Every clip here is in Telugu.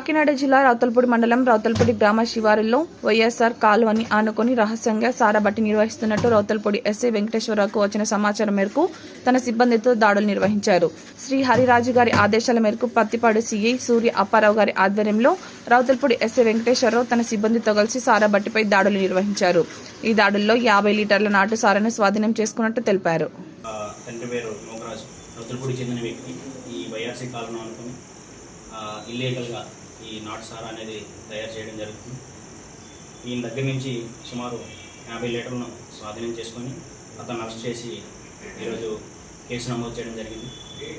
కాకినాడ జిల్లా రౌతల్పూడి మండలం రౌతల్పూడి గ్రామ శివారులో వైఎస్ఆర్ కాలువని ఆనుకొని రహస్యంగా సారబట్టి నిర్వహిస్తున్నట్టు రౌతల్పూడి ఎస్ఐ వెంకటేశ్వరరావుకు వచ్చిన సమాచారం మేరకు తన సిబ్బందితో దాడులు నిర్వహించారు. శ్రీ హరిరాజు గారి ఆదేశాల మేరకు పత్తిపాడు సిఐ సూర్య అప్పారావు గారి ఆధ్వర్యంలో రౌతల్పూడి ఎస్ఐ వెంకటేశ్వరరావు తన సిబ్బందితో కలిసి సారాబట్టిపై దాడులు నిర్వహించారు. ఈ దాడుల్లో యాభై లీటర్ల నాటు సారాను స్వాధీనం చేసుకున్నట్టు తెలిపారు. ఈ అనుకుని ఇల్లీగల్గా ఈ నాటు సారా అనేది తయారు చేయడం జరుగుతుంది. ఈయన దగ్గర నుంచి సుమారు యాభై లీటర్లను స్వాధీనం చేసుకొని అతను అరెస్ట్ చేసి ఈరోజు కేసు నమోదు చేయడం జరిగింది.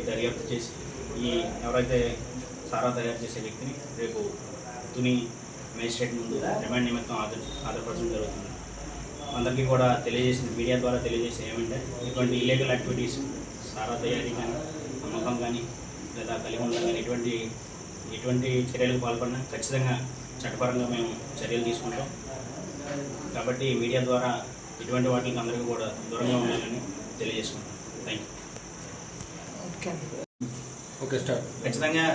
దర్యాప్తు చేసి ఈ ఎవరైతే సారా తయారు చేసే వ్యక్తిని రేపు తుని మేజిస్ట్రేట్ ముందు రిమాండ్ నిమిత్తం హాజరు హాజరుపరచడం జరుగుతుంది. అందరికీ కూడా తెలియజేసింది మీడియా ద్వారా తెలియజేసి ఏమంటే ఇటువంటి ఇల్లీగల్ యాక్టివిటీస్ సారా తయారీ కానీ అమ్మకం కానీ లేదా కలిగి ఉండడం కానీ ఎటువంటి ఎటువంటి చర్యలకు పాల్పడినా ఖచ్చితంగా చట్టపరంగా మేము చర్యలు తీసుకుంటాం. కాబట్టి మీడియా ద్వారా ఇటువంటి వాటికి అందరికీ కూడా దూరంగా ఉండాలని తెలియజేసుకుంటాం థ్యాంక్ యూ ఓకే స్టార్ట్ ఖచ్చితంగా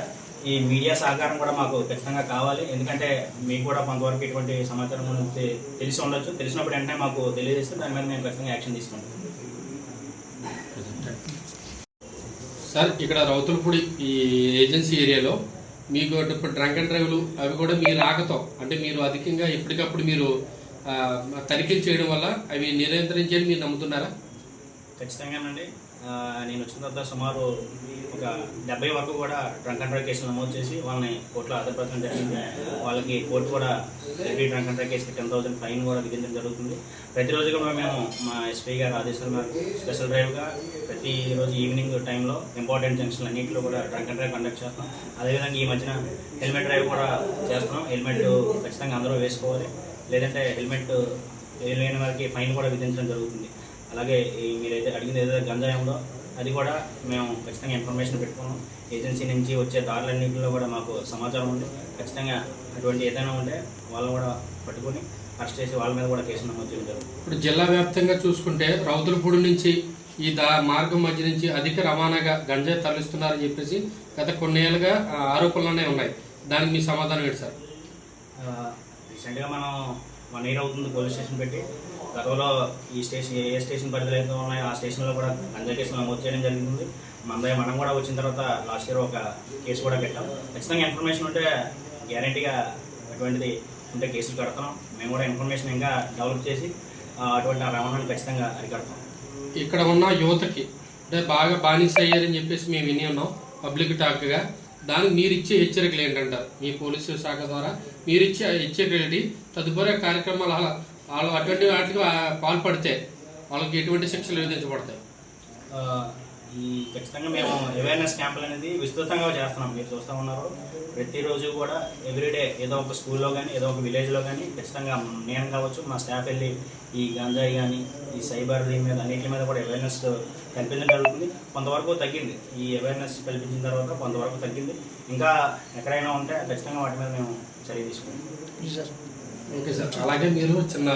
ఈ మీడియా సహకారం కూడా మాకు ఖచ్చితంగా కావాలి. ఎందుకంటే మీకు కూడా కొంతవరకు ఇటువంటి సమాచారం గురించి తెలిసి ఉండొచ్చు. తెలిసినప్పుడు వెంటనే మాకు తెలియజేస్తే దాని మీద మేము ఖచ్చితంగా యాక్షన్ తీసుకుంటాం. సార్ ఇక్కడ రౌతులపూడి ఈ ఏజెన్సీ ఏరియాలో మీకు ఇప్పుడు డ్రంక్ అండ్ డ్రైవ్లు అవి కూడా మీ రాకతో అంటే మీరు అధికంగా ఎప్పటికప్పుడు మీరు తనిఖీలు చేయడం వల్ల అవి నిరంతరించని మీరు నమ్ముతున్నారా? ఖచ్చితంగానండి. నేను వచ్చిన తర్వాత సుమారు ఒక డెబ్బై వరకు కూడా డ్రంక్ అండ్ డ్రైవ్ కేసులు నమోదు చేసి వాళ్ళని కోర్టులో ఆధారపరచడం జరిగింది. వాళ్ళకి కోర్టు కూడా ఎవ్రీ డ్రంక్ అండ్ డ్రైవ్ కేసుకి టెన్ థౌసండ్ ఫైన్ కూడా విధించడం జరుగుతుంది. ప్రతిరోజు కూడా మేము మా ఎస్పీ గారు ఆదేశాల మేరకు స్పెషల్ డ్రైవ్గా ప్రతిరోజు ఈవినింగ్ టైంలో ఇంపార్టెంట్ జంక్షన్లు అన్నింటిలో కూడా డ్రంక్ అండ్ డ్రైవ్ కండక్ట్ చేస్తాం. అదేవిధంగా ఈ మధ్యన హెల్మెట్ డ్రైవ్ కూడా చేస్తున్నాం. హెల్మెట్ ఖచ్చితంగా అందరూ వేసుకోవాలి. లేదంటే హెల్మెట్ లేని వారికి ఫైన్ కూడా విధించడం జరుగుతుంది. అలాగే ఈ మీరైతే అడిగింది ఏదైతే గంజాయి ఉందో అది కూడా మేము ఖచ్చితంగా ఇన్ఫర్మేషన్ పెట్టుకున్నాం. ఏజెన్సీ నుంచి వచ్చే దారులన్నింటిలో కూడా మాకు సమాచారం ఉంది. ఖచ్చితంగా అటువంటి ఏదైనా ఉంటే వాళ్ళని కూడా పట్టుకొని అరెస్ట్ చేసి వాళ్ళ మీద కూడా కేసు నమోదు చేయడం ఇప్పుడు జిల్లా వ్యాప్తంగా చూసుకుంటే రౌతులపూడి నుంచి ఈ దా మార్గం మధ్య నుంచి అధిక రవాణాగా గంజాయి తరలిస్తున్నారని చెప్పేసి గత కొన్నేళ్ళుగా ఆరోపణలునే ఉన్నాయి. దానికి మీ సమాధానం ఏంటి సార్? రీసెంట్గా మనం వన్ ఇయర్ అవుతుంది పోలీస్ స్టేషన్ పెట్టి. గతంలో ఈ స్టేషన్ ఏ స్టేషన్ పరిధిలో అయితే ఉన్నాయో ఆ స్టేషన్లో కూడా గంజా కేసులు నమోదు చేయడం జరిగింది. మన మనం కూడా వచ్చిన తర్వాత లాస్ట్ ఇయర్ ఒక కేసు కూడా పెట్టాం. ఖచ్చితంగా ఇన్ఫర్మేషన్ ఉంటే గ్యారంటీగా అటువంటిది ఉంటే కేసులు కడతాం. మేము కూడా ఇన్ఫర్మేషన్ ఇంకా డెవలప్ చేసి అటువంటి ఆ రవాణాన్ని ఖచ్చితంగా అరికడతాం. ఇక్కడ ఉన్న యువతకి అంటే బాగా బానిస అయ్యారని చెప్పేసి మేము విని ఉన్నాం. పబ్లిక్ టాక్గా. దానికి మీరు ఇచ్చే హెచ్చరికలు ఏంటంటారు? మీ పోలీసు శాఖ ద్వారా మీరు ఇచ్చే హెచ్చరికలు ఏంటి? తదుపరి కార్యక్రమాలు అలా వాళ్ళు అటువంటి వాటికి పాల్పడితే వాళ్ళకి ఎటువంటి శిక్షలు విధించబడతాయి? ఈ ఖచ్చితంగా మేము అవేర్నెస్ క్యాంపులు అనేది విస్తృతంగా చేస్తున్నాం. మీరు చూస్తూ ఉన్నారు. ప్రతిరోజు కూడా ఎవ్రీడే ఏదో ఒక స్కూల్లో కానీ ఏదో ఒక విలేజ్లో కానీ ఖచ్చితంగా నేను కావచ్చు మా స్టాఫ్ వెళ్ళి ఈ గంజాయి కానీ ఈ సైబర్ దీని మీద అన్నిటి మీద కూడా అవేర్నెస్ కల్పించడం జరుగుతుంది. కొంతవరకు తగ్గింది. ఈ అవేర్నెస్ కల్పించిన తర్వాత కొంతవరకు తగ్గింది. ఇంకా ఎక్కడైనా ఉంటే ఖచ్చితంగా వాటి మీద మేము చర్య తీసుకుంటాం. Okay sir. అలాగే మీరు చిన్న